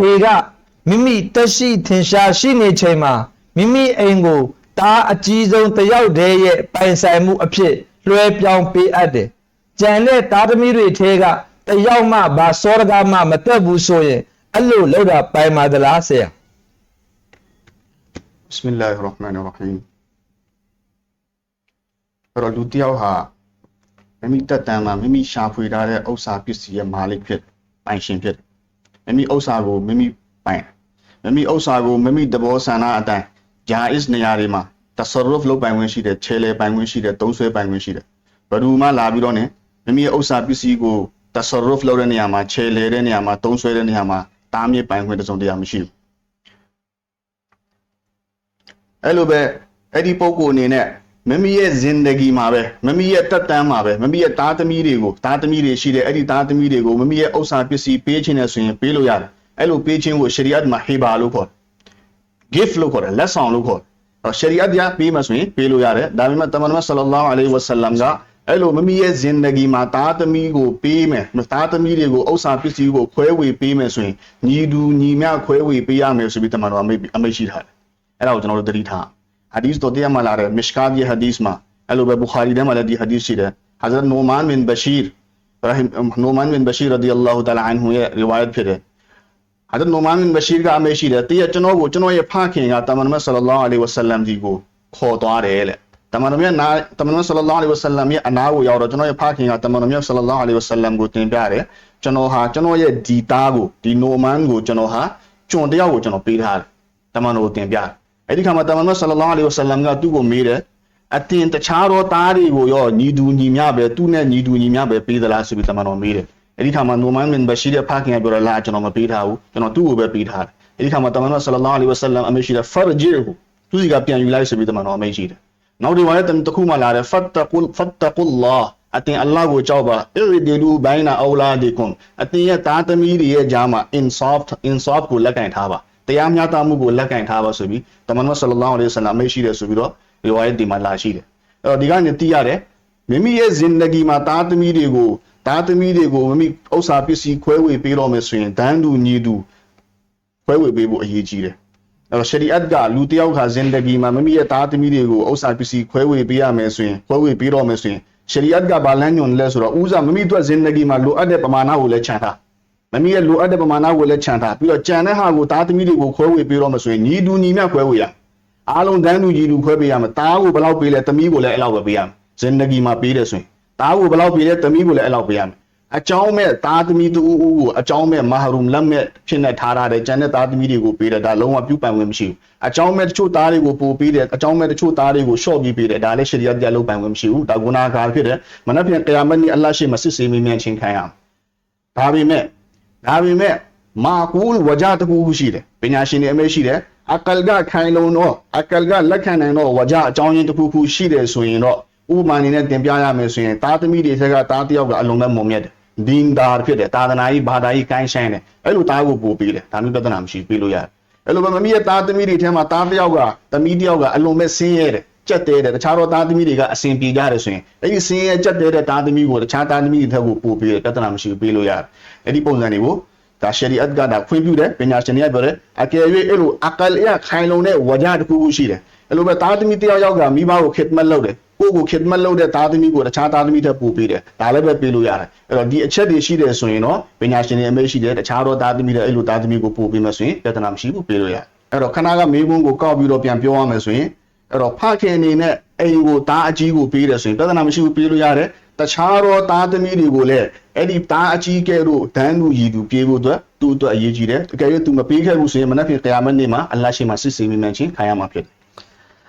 ဖေကမိမိတက်ရှိထင်ရှားရှိနေချိန်မှာမိမိအိမ်ကိုတားအကြီးဆုံးတယောက်တည်းရဲ့ပိုင်ဆိုင်မှုအဖြစ်လွှဲပြောင်းပေးအပ်တယ်။ကြံတဲ့တားသမီးတွေထဲကတယောက်မှဘာစောရကမှမတက်ဘူးဆိုရင်အဲ့လိုလောက်တာပိုင်ပါသလားဆရာ။ Bismillahir Rahmanir Rahim အဲ့တော့လူတယောက်ဟာမိမိတက်တမ်းမှာမိမိရှာဖွေထားတဲ့ဥစ္စာပစ္စည်းရဲ့မာလိဖြစ်ပိုင်ရှင်ဖြစ်တယ် မိမိဥစ္စာကိုမိမိပိုင်မိမိဥစ္စာကိုမိမိတဘောဆန္ဒအတိုင်းဂျာအစ်နေရာတွေမှာတဆရဖ်လုပ်ပိုင်ခွင့်ရှိတယ်ခြေလေပိုင်ခွင့်ရှိတယ်သုံးဆွဲပိုင်ခွင့်ရှိတယ်ဘယ်သူမှလာပြီးတော့ ਨੇ မိမိရဲ့ဥစ္စာပစ္စည်းကိုတဆရဖ်လုပ်တဲ့နေရာမှာခြေလေတဲ့နေရာမှာသုံးဆွဲတဲ့နေရာမှာတားမြစ်ပိုင်ခွင့်တစ်စုံတစ်ရာမရှိဘူးအဲ့လိုပဲအဲ့ဒီပုံကိုအနေနဲ့ မမီရဲ့ဇင်ဒဂီမှာပဲမမီရဲ့တက်တန်းမှာပဲမမီရဲ့သားသမီးတွေကိုသားသမီးတွေရှိတယ်အဲ့ဒီသားသမီးတွေကိုမမီရဲ့ဥစ္စာပစ္စည်းပေးခြင်းနဲ့ဆိုရင်ပေးလို့ရတယ်အဲ့လိုပေးခြင်းကိုရှရီအတ်မှာဟေဘာလို့ခေါ်တယ် gift လို့ခေါ်တယ်လက်ဆောင်လို့ခေါ်တယ်အဲ့ရှရီအတ်ကပေးမှဆိုရင်ပေးလို့ရတယ်ဒါပေမဲ့တမန်တော်ဆလ္လာလာဟ်အလိုင်းဝဆလမ်ကအဲ့လိုမမီရဲ့ဇင်ဒဂီမှာသားသမီးကိုပေးမယ်သားသမီးတွေကိုဥစ္စာပစ္စည်းကိုခွဲဝေပေးမယ်ဆိုရင်ညီတူညီမျှခွဲဝေပေးရမယ်ဆိုပြီးတမန်တော်အမိန့်အမိန့်ရှိထားတယ်အဲ့ဒါကိုကျွန်တော်တို့သတိထား ဟာဒီစ်တော်တရားမှာလာတဲ့မစ်ကာဒီဟာဒီစ်မှာအဲ့လိုပဲဘူခါရီထဲမှာလည်းဒီဟာဒီစ်ရှိတယ်ဟာဇရတ်နိုမန်ဘင်ဘရှီရ်ရာဟီနိုမန်ဘင်ဘရှီရ်ရဒီအလ္လာဟူတအာလာအန်ဟူရဲ့ရီဝါယတ်ဖြစ်တယ်ဟာဇရတ်နိုမန်ဘင်ဘရှီရ်ကအမေရှိတယ်တည့်ရကျွန်တော်ကိုကျွန်တော်ရဲ့ဖခင်ကတမန်တော်ဆလ္လာလဟ်အလိုင်းဝဆလမ်ကြီးကိုခေါ်သွားတယ်လေတမန်တော်မြတ်နာတမန်တော်ဆလ္လာလဟ်အလိုင်းဝဆလမ်ရဲ့အနာကိုရောက်တော့ကျွန်တော်ရဲ့ဖခင်ကတမန်တော်မြတ်ဆလ္လာလဟ်အလိုင်းဝဆလမ်ကိုတင်ပြတယ်ကျွန်တော်ဟာကျွန်တော်ရဲ့ဒီသားကိုဒီနိုမန်ကိုကျွန်တော်ဟာကျွန်တယောက်ကိုကျွန်တော်ပေးထားတယ်တမန်တော်ကိုတင်ပြတယ် အဲ့ဒီခါမှာတမန်တော်ဆလ္လာလဟ်အလိုင်းဝဆလမ်ကသူ့ကိုမေးတယ်အတင်တခြားသောသားတွေကိုရောညီတူညီမျှပဲသူ့နဲ့ညီတူညီမျှပဲပေးသလားဆိုပြီးတမန်တော်မေးတယ်အဲ့ဒီခါမှာနိုမန်မင်ဘရှီရဲ့ဖခင်ကပြောတယ်လာကျွန်တော်မပေးထားဘူးကျွန်တော်သူ့ကိုပဲပေးထားတယ်အဲ့ဒီခါမှာတမန်တော်ဆလ္လာလဟ်အလိုင်းဝဆလမ်အမေရှိတယ်ဖာဂျီဟူသူစီကပြန်ယူလိုက်ဆိုပြီးတမန်တော်အမေရှိတယ်နောက်ဒီဝါယတ်တစ်ခုမှလာတယ်ဖတ်တကူလ်ဖတ်တကူလ်လာအတင်အလ္လာဟ်ကိုကြောက်ပါအီဒီလူဘိုင်နာအောလာဒီကွန်အတင်ရဲ့သားသမီးတွေရဲ့ကြားမှာ insaf insaf ကိုလက်ကင်ထားပါ တရားမျှတမှုကိုလက်ကင်ထားပါဆိုပြီးတမန်တော်ဆလ္လာလဟ်အလိုင်းဝဆလမ်အမိန့်ရှိတယ်ဆိုပြီးတော့ဒီဝါယတ်ဒီမှာလာရှိတယ်အဲ့တော့ဒီကနေသိရတယ်မိမိရဲ့ဇင်ဒဂီမှာသားသမီးတွေကိုသားသမီးတွေကိုမိမိဥစ္စာပစ္စည်းခွဲဝေပေးတော့မယ်ဆိုရင်ဒန်းတူညီတူခွဲဝေပေးဖို့အရေးကြီးတယ်အဲ့တော့ရှရီအတ်ကလူတစ်ယောက်ခါဇင်ဒဂီမှာမိမိရဲ့သားသမီးတွေကိုဥစ္စာပစ္စည်းခွဲဝေပေးရမယ်ဆိုရင်ခွဲဝေပေးတော့မယ်ဆိုရင်ရှရီအတ်ကဘာလန်းညွန်လဲဆိုတော့ဥစားမိမိတို့ဇင်ဒဂီမှာလိုအပ်တဲ့ပမာဏကိုလည်းခြံထား မမီရဲ့လိုအပ်တဲ့ပမာဏကိုလည်းခြံထားပြီးတော့ကြံတဲ့ဟာကိုသားသမီးတွေကိုခွဲဝေပေးတော့မဆိုရင်ညီတူညီမျှခွဲဝေရအားလုံးတန်းတူညီတူခွဲပေးရမယ်သားကိုဘယ်လောက်ပေးလဲသမီးကိုလည်းအဲ့လောက်ပဲပေးရမယ်ဇင်ဒဂီမှာပေးတယ်ဆိုရင်သားကိုဘယ်လောက်ပေးလဲသမီးကိုလည်းအဲ့လောက်ပေးရမယ်အကြောင်းမဲ့သားသမီးတူဦးဦးကိုအကြောင်းမဲ့မဟာရုမ်လက်မဲ့ဖြစ်နေထားတဲ့ကျန်တဲ့သားသမီးတွေကိုပေးတယ်ဒါလုံးဝပြုပိုင်ဝင်မရှိဘူးအကြောင်းမဲ့တချို့သားတွေကိုပို့ပေးတယ်အကြောင်းမဲ့တချို့သားတွေကိုရှော့ပြီးပေးတယ်ဒါလည်းရှရီယတ်တရားလုံးပိုင်ဝင်မရှိဘူးဒါဂုနာကာဖြစ်တယ်မနက်ဖြန်ကယာမတ်နေ့အလ္လာဟ်ရှိမစစ်စေးမင်းမြန်ချင်းခံရအောင်ဒါပေမဲ့ ဒါပေမဲ့မာကူလ်ဝဂျာတကူရှိတယ်ပညာရှင်တွေအမေရှိတယ်အကလ်ကခိုင်လုံတော့အကလ်ကလက်ခံနိုင်တော့ဝဂျာအကြောင်းရင်းတစ်ခုခုရှိတယ်ဆိုရင်တော့ဥပမာအနေနဲ့တင်ပြရမယ်ဆိုရင်သားသမီးတွေထက်ကသားတစ်ယောက်ကအလုံးမဲ့မုံမြတ်တယ်ဒင်းဒါဖြစ်တယ်သာသနာကြီးဘာသာကြီးကိုင်းဆိုင်တယ်အဲ့လိုသားကိုပို့ပေးတယ်ဒါမျိုးပြဿနာမရှိပေးလို့ရတယ်အဲ့လိုပဲမမီးရဲ့သားသမီးတွေထဲမှာသားတစ်ယောက်ကသမီးတစ်ယောက်ကအလုံးမဲ့ဆင်းရဲတယ် ကြက်တဲတယ်တခြားသောသားသမီးတွေကအစဉ်ပြေကြတယ်ဆိုရင်အဲ့ဒီဆင်းရဲကြက်တဲတဲ့သားသမီးကိုတခြားသားသမီးတွေထက်ကိုပို့ပေးတယ်ပြဿနာမရှိဘူးပေးလို့ရတယ်အဲ့ဒီပုံစံတွေကိုဒါရှရီအတ်ကဒါခွင့်ပြုတယ်ပညာရှင်တွေကပြောတယ်အကယ်၍အဲ့လိုအကလ်ရခိုင်လုံတဲ့ဝကြတစ်ခုခုရှိတယ်အဲ့လိုပဲသားသမီးတယောက်ယောက်ကမိဘကိုခစ်မတ်လုပ်တယ်ကိုယ့်ကိုခစ်မတ်လုပ်တဲ့သားသမီးကိုတခြားသားသမီးတက်ပို့ပေးတယ်ဒါလည်းပဲပေးလို့ရတယ်အဲ့တော့ဒီအချက်တွေရှိတယ်ဆိုရင်တော့ပညာရှင်တွေအမေရှိတယ်တခြားတော့သားသမီးတွေအဲ့လိုသားသမီးကိုပို့ပေးမယ်ဆိုရင်ပြဿနာမရှိဘူးပေးလို့ရတယ်အဲ့တော့ခဏကမေးခွန်းကိုကောက်ပြီးတော့ပြန်ပြောရမယ်ဆိုရင် အဲ့တော့ဖခင်အနေနဲ့အိမ်ကိုသားအကြီးကိုပေးတယ်ဆိုရင်ပြဿနာမရှိဘူးပေးလို့ရတယ်တခြားတော့သားသမီးတွေကိုလည်းအဲ့ဒီသားအကြီးကဲတို့ဒန်းလူရည်သူပြေးဖို့အတွက်သူ့အတွက်အရေးကြီးတယ်တကယ်လို့သူမပေးခဲ့ဘူးဆိုရင်မနက်ဖြန်တရားမနေ့မှာအလ္လာဟ်ရှိမှစစ်ဆေးမိမှန်ချင်းခံရမှာဖြစ်တယ်